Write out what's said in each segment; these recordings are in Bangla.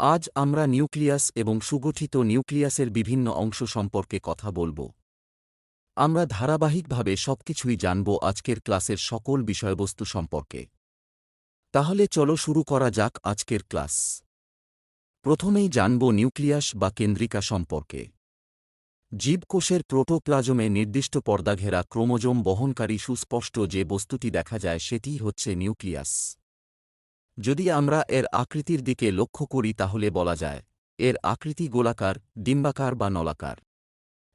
আজ আমরা নিউক্লিয়াস এবং সুগঠিত নিউক্লিয়াসের বিভিন্ন অংশ সম্পর্কে কথা বলব। আমরা ধারাবাহিকভাবে সবকিছুই জানব আজকের ক্লাসের সকল বিষয়বস্তু সম্পর্কে। তাহলে চলো শুরু করা যাক আজকের ক্লাস। প্রথমেই জানব নিউক্লিয়াস বা কেন্দ্রিকা সম্পর্কে। জীবকোষের প্রোটোপ্লাজমে নির্দিষ্ট পর্দাঘেরা ক্রোমোজোম বহনকারী সুস্পষ্ট যে বস্তুটি দেখা যায় সেটিই হচ্ছে নিউক্লিয়াস। যদি আমরা এর আকৃতির দিকে লক্ষ্য করি তাহলে বলা যায়, এর আকৃতি গোলাকার, ডিম্বাকার বা নলাকার।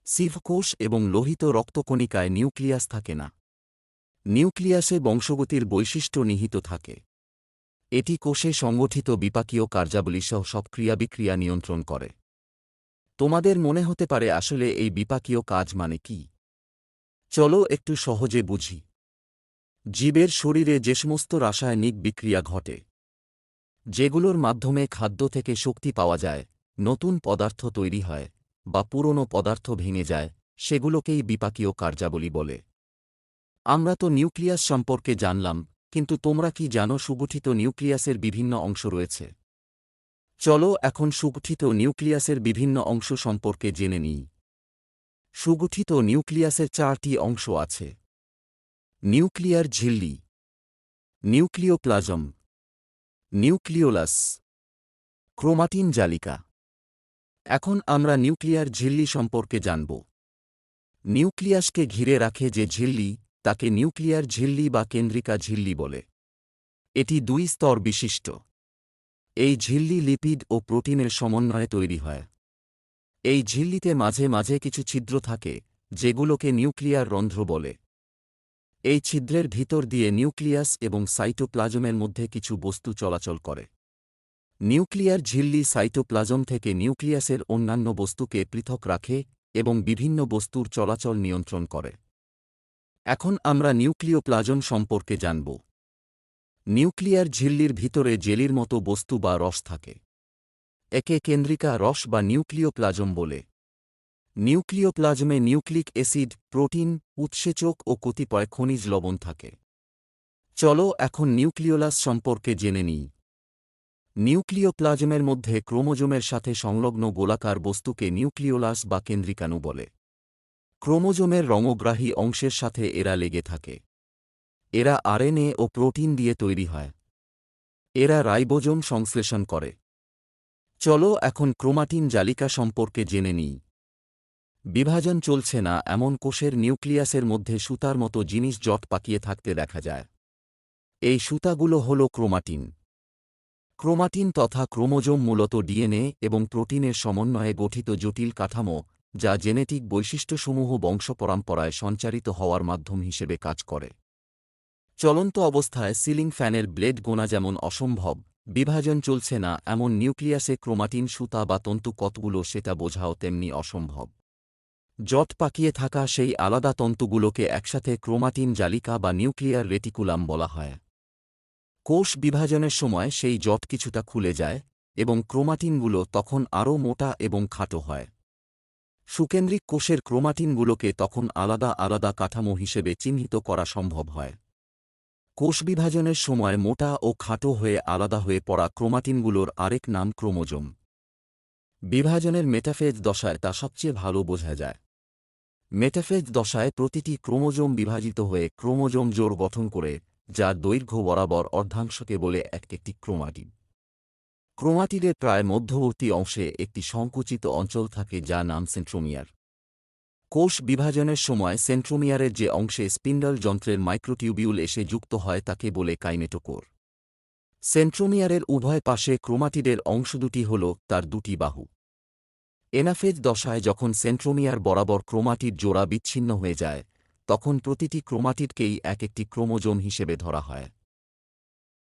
সিভকোষ এবং লোহিত রক্তকণিকায় নিউক্লিয়াস থাকে না। নিউক্লিয়াসে বংশগতির বৈশিষ্ট্য নিহিত থাকে। এটি কোষে সংগঠিত বিপাকীয় কার্যাবলীসহ সব ক্রিয়াবিক্রিয়া নিয়ন্ত্রণ করে। তোমাদের মনে হতে পারে আসলে এই বিপাকীয় কাজ মানে কি? চলো একটু সহজে বুঝি। জীবের শরীরে যে সমস্ত রাসায়নিক বিক্রিয়া ঘটে যেগুলোর মাধ্যমে খাদ্য থেকে শক্তি পাওয়া যায়, নতুন পদার্থ তৈরি হয়, বা পুরনো পদার্থ ভেঙে যায়, সেগুলোকেই বিপাকীয় কার্যাবলী বলে। আমরা তো নিউক্লিয়াস সম্পর্কে জানলাম, কিন্তু তোমরা কি জানো সুগঠিত নিউক্লিয়াসের বিভিন্ন অংশ রয়েছে? চলো এখন সুগঠিত নিউক্লিয়াসের বিভিন্ন অংশ সম্পর্কে জেনে নিই। সুগঠিত নিউক্লিয়াসের চারটি অংশ আছে। নিউক্লিয়ার ঝিল্লি, নিউক্লিওপ্লাজম নিউক্লিওলাস, ক্রোমাটিন জালিকা। এখন আমরা নিউক্লিয়ার ঝিল্লি সম্পর্কে জানব। নিউক্লিয়াসকে ঘিরে রাখে যে ঝিল্লি, তাকে নিউক্লিয়ার ঝিল্লি বা কেন্দ্রিকা ঝিল্লি বলে। এটি দুই স্তর বিশিষ্ট। এই ঝিল্লি লিপিড ও প্রোটিনের সমন্বয়ে তৈরি হয়। এই ঝিল্লিতে মাঝে মাঝে কিছু ছিদ্র থাকে, যেগুলোকে নিউক্লিয়ার রন্ধ্র বলে। এই ছিদ্রের ভিতর দিয়ে নিউক্লিয়াস এবং সাইটোপ্লাজমের মধ্যে কিছু বস্তু চলাচল করে। নিউক্লিয়ার ঝিল্লি সাইটোপ্লাজম থেকে নিউক্লিয়াসের অন্যান্য বস্তুকে পৃথক রাখে এবং বিভিন্ন বস্তুর চলাচল নিয়ন্ত্রণ করে। এখন আমরা নিউক্লিওপ্লাজম সম্পর্কে জানব। নিউক্লিয়ার ঝিল্লির ভিতরে জেলির মতো বস্তু বা রস থাকে। একে কেন্দ্রিকা রস বা নিউক্লিওপ্লাজম বলে। নিউক্লিওপ্লাজমে নিউক্লিক অ্যাসিড, প্রোটিন, উৎসেচক ও কতিপয় খনিজ লবণ থাকে। চলো এখন নিউক্লিওলাস সম্পর্কে জেনে নিই। নিউক্লিওপ্লাজমের মধ্যে ক্রোমোজোমের সাথে সংলগ্ন গোলাকার বস্তুকে নিউক্লিওলাস বা কেন্দ্রিকাণু বলে। ক্রোমোজোমের রঙগ্রাহী অংশের সাথে এরা লেগে থাকে। এরা আরএনএ ও প্রোটিন দিয়ে তৈরি হয়। এরা রাইবোজোম সংশ্লেষণ করে। চলো এখন ক্রোমাটিন জালিকা সম্পর্কে জেনে নিই। বিভাজন চলছে না, এমন কোষের নিউক্লিয়াসের মধ্যে সুতার মতো জিনিস জট পাকিয়ে থাকতে দেখা যায়। এই সুতাগুলো হল ক্রোমাটিন। ক্রোমাটিন তথা ক্রোমোজোম মূলত ডিএনএ এবং প্রোটিনের সমন্বয়ে গঠিত জটিল কাঠামো, যা জেনেটিক বৈশিষ্ট্যসমূহ বংশপরম্পরায় সঞ্চারিত হওয়ার মাধ্যম হিসেবে কাজ করে। চলন্ত অবস্থায় সিলিং ফ্যানের ব্লেড গোনা যেমন অসম্ভব, বিভাজন চলছে না, এমন নিউক্লিয়াসে ক্রোমাটিন সুতা বা তন্তু কতগুলো সেটা বোঝাও তেমনি অসম্ভব। জট পাকিয়ে থাকা সেই আলাদা তন্তুগুলোকে একসাথে ক্রোমাটিন জালিকা বা নিউক্লিয়ার রেটিকুলাম বলা হয়। কোষ বিভাজনের সময় সেই জট কিছুটা খুলে যায় এবং ক্রোমাটিনগুলো তখন আরও মোটা এবং খাটো হয়। সুকেন্দ্রিক কোষের ক্রোমাটিনগুলোকে তখন আলাদা আলাদা কাঠামো হিসেবে চিহ্নিত করা সম্ভব হয়। কোষ বিভাজনের সময় মোটা ও খাটো হয়ে আলাদা হয়ে পড়া ক্রোমাটিনগুলোর আরেক নাম ক্রোমোজোম। বিভাজনের মেটাফেজ দশায় তা সবচেয়ে ভালো বোঝা যায়। মেটাফেজ দশায় প্রতিটি ক্রোমোজোম বিভাজিত হয়ে ক্রোমোজোম জোর গঠন করে, যার দৈর্ঘ্য বরাবর অর্ধাংশকে বলে এক একটি ক্রোমাটিড। ক্রোমাটিডের প্রায় মধ্যবর্তী অংশে একটি সংকুচিত অঞ্চল থাকে যা নাম সেন্ট্রোমিয়ার। কোষ বিভাজনের সময় সেন্ট্রোমিয়ারের যে অংশে স্পিন্ডল যন্ত্রের মাইক্রোটিউবিউল এসে যুক্ত হয় তাকে বলে কাইমেটোকোর। সেন্ট্রোমিয়ারের উভয় পাশে ক্রোমাটিডের অংশ দুটি হল তার দুটি বাহু। এনাফেজ দশায় যখন সেন্ট্রোমিয়ার বরাবর ক্রোমাটির জোড়া বিচ্ছিন্ন হয়ে যায়, তখন প্রতিটি ক্রোমাটিডকেই এক একটি ক্রোমোজোম হিসেবে ধরা হয়।